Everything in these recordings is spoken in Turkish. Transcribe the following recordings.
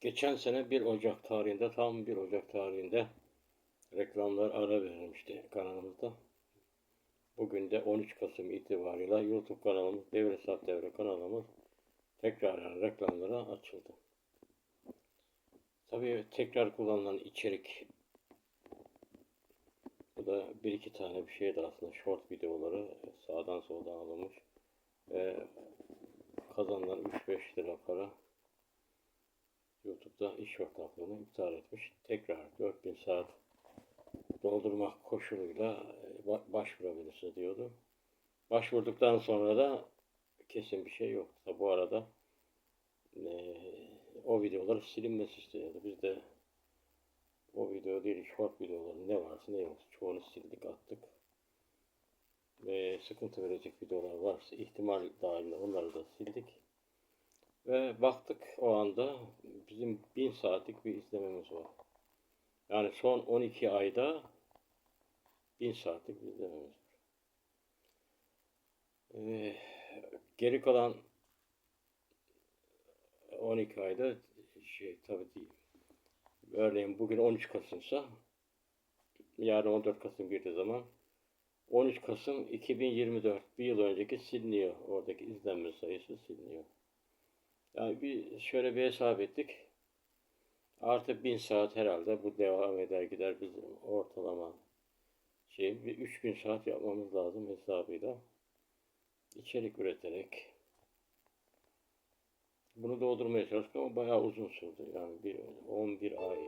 Geçen sene 1 Ocak tarihinde, tam 1 Ocak tarihinde reklamlar ara verilmişti kanalımızda. Bugün de 13 Kasım itibarıyla YouTube kanalımız, Devre Sat Devre kanalımız tekrar reklamlara açıldı. Tabii tekrar kullanılan içerik bu da bir iki tane bir şey de aslında short videoları sağdan soldan alınmış. Ve kazanılan 3-5 lira para YouTube'da iş ortaklığını iptal etmiş. Tekrar 4000 saat doldurmak koşuluyla e, ba- başvurabilirsiniz diyordu. Başvurduktan sonra da kesin bir şey yok. Tabi bu arada e, o videolar silinmesi istiyordu. Biz de o video değil, short videoları ne varsa ne yoksa çoğunu sildik attık. Ve sıkıntı verecek videolar varsa ihtimal dahilinde onları da sildik. Ve baktık o anda bizim 1000 saatlik bir izlememiz var. Yani son 12 ayda 1000 saatlik bir izlememiz var. Ee, geri kalan 12 ayda şey tabii değil. Örneğin bugün 13 Kasım'sa yarın 14 Kasım girdiği zaman 13 Kasım 2024 bir yıl önceki siliniyor. Oradaki izlenme sayısı siliniyor. Yani bir şöyle bir hesap ettik. Artı 1000 saat herhalde bu devam eder gider biz ortalama şey bir 3000 saat yapmamız lazım hesabıyla. içerik üreterek bunu doldurmaya çalıştık ama bayağı uzun sürdü. Yani bir 11 ay.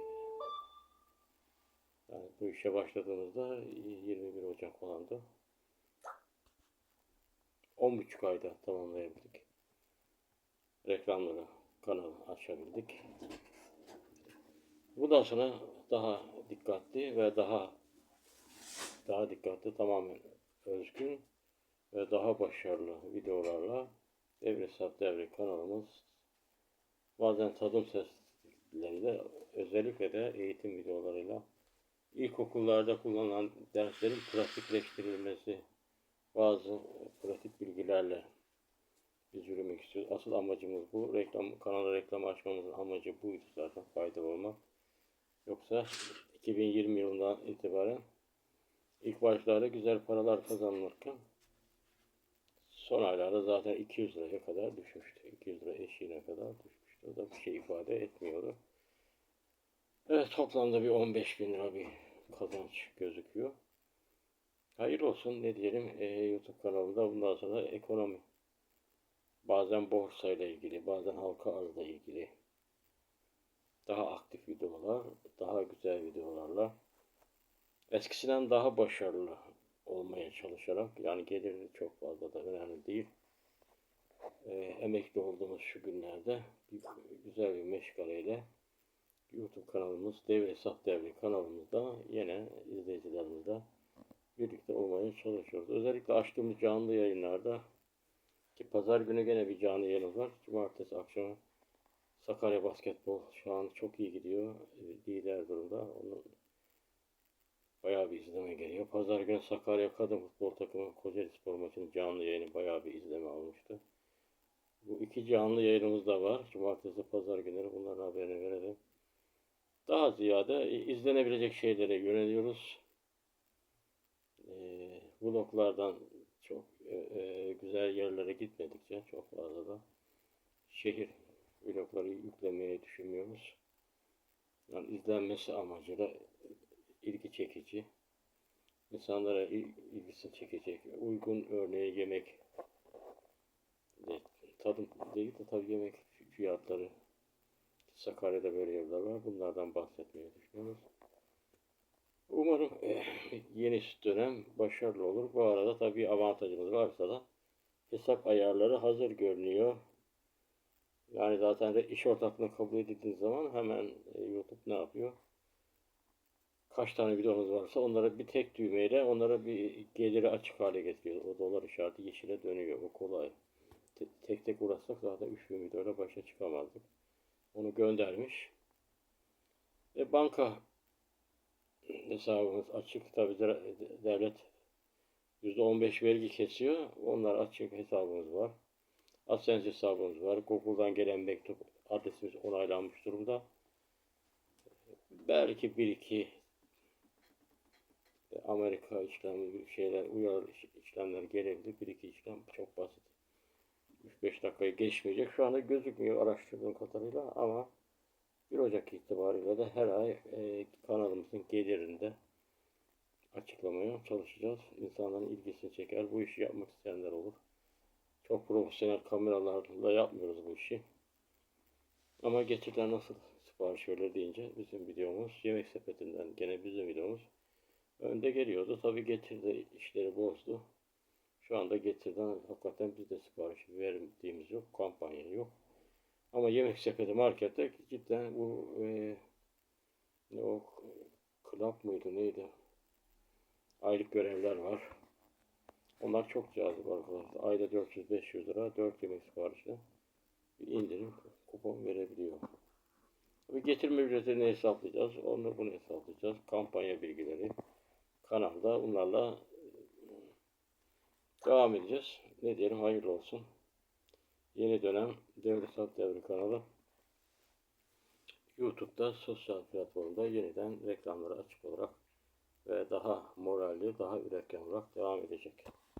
Yani bu işe başladığımızda 21 Ocak falandı. 10,5 ayda tamamlayabildik. Reklamları kanal açabildik. Bundan sonra daha dikkatli ve daha daha dikkatli tamamen özgün ve daha başarılı videolarla Devre Sat Devre kanalımız bazen tadım sesleriyle özellikle de eğitim videolarıyla ilkokullarda kullanılan derslerin pratikleştirilmesi bazı pratik bilgilerle biz yürümek istiyoruz. Asıl amacımız bu. Reklam kanala reklam açmamızın amacı buydu zaten faydalı olmak. Yoksa 2020 yılından itibaren ilk başlarda güzel paralar kazanılırken son aylarda zaten 200 liraya kadar düşmüştü. 200 lira eşiğine kadar düşmüştü. O da bir şey ifade etmiyordu. Evet toplamda bir 15 bin lira bir kazanç gözüküyor. Hayır olsun ne diyelim e, YouTube kanalında bundan sonra ekonomi bazen borsayla ilgili bazen halka arzla ilgili daha aktif videolar daha güzel videolarla eskisinden daha başarılı olmaya çalışarak yani geliri çok fazla da önemli değil e, emekli olduğumuz şu günlerde bir, güzel bir meşgaleyle YouTube kanalımız Devre Saf Devre kanalımızda yine izleyicilerimizle birlikte olmaya çalışıyoruz. Özellikle açtığımız canlı yayınlarda ki pazar günü gene bir canlı yayınımız var. Cumartesi akşamı Sakarya Basketbol şu an çok iyi gidiyor. Lider durumda. Onun bayağı bir izleme geliyor. Pazar günü Sakarya Kadın Futbol Takımı Kocaeli Spor maçının canlı yayını bayağı bir izleme almıştı. Bu iki canlı yayınımız da var. Cumartesi, pazar günleri bunların haberini verelim. Daha ziyade izlenebilecek şeylere yöneliyoruz. Ee, vloglardan çok e, e, güzel yerlere gitmedikçe çok fazla da şehir vlogları yüklemeyi düşünmüyoruz. Yani izlenmesi amacıyla ilgi çekici, insanlara il- ilgisini çekecek, uygun örneği yemek, de, tadım değil de tabii yemek fiyatları Sakarya'da böyle yerler var. Bunlardan bahsetmeyi düşünüyoruz. Umarım eh, yeni dönem başarılı olur. Bu arada tabii avantajımız varsa da hesap ayarları hazır görünüyor. Yani zaten de iş ortaklığını kabul edildiği zaman hemen e, YouTube ne yapıyor? Kaç tane videonuz varsa onlara bir tek düğmeyle onlara bir geliri açık hale getiriyor. O dolar işareti yeşile dönüyor. O kolay. Te- tek tek uğraşsak zaten 3000 videoyla başa çıkamazdık. Onu göndermiş. E, banka hesabımız açık. Tabi devlet %15 vergi kesiyor. Onlar açık hesabımız var. AdSense hesabımız var. Google'dan gelen mektup adresimiz onaylanmış durumda. Belki bir iki Amerika işlemi şeyler uyarı işlemler gelebilir. Bir iki işlem çok basit. 3-5 dakikayı geçmeyecek. Şu anda gözükmüyor araştırdığım kadarıyla ama 1 Ocak itibariyle de her ay e, kanalımızın gelirinde açıklamaya çalışacağız. İnsanların ilgisini çeker. Bu işi yapmak isteyenler olur. Çok profesyonel kameralarla yapmıyoruz bu işi. Ama Getir'den nasıl sipariş verilir deyince bizim videomuz yemek sepetinden gene bizim videomuz önde geliyordu. Tabi Getir de işleri bozdu. Şu anda Getir'den hakikaten biz de sipariş verdiğimiz yok. Kampanya yok. Ama yemek sepeti markette cidden bu e, ne o club mıydı neydi? Aylık görevler var. Onlar çok cazip arkadaşlar. Ayda 400-500 lira 4 yemek siparişine bir indirim kupon verebiliyor. Tabii getirme ücretini hesaplayacağız. Onu bunu hesaplayacağız. Kampanya bilgileri kanalda bunlarla devam edeceğiz. Ne diyelim hayırlı olsun. Yeni dönem Devlet Devri kanalı YouTube'da sosyal platformda yeniden reklamlara açık olarak ve daha moralli, daha üretken olarak devam edecek.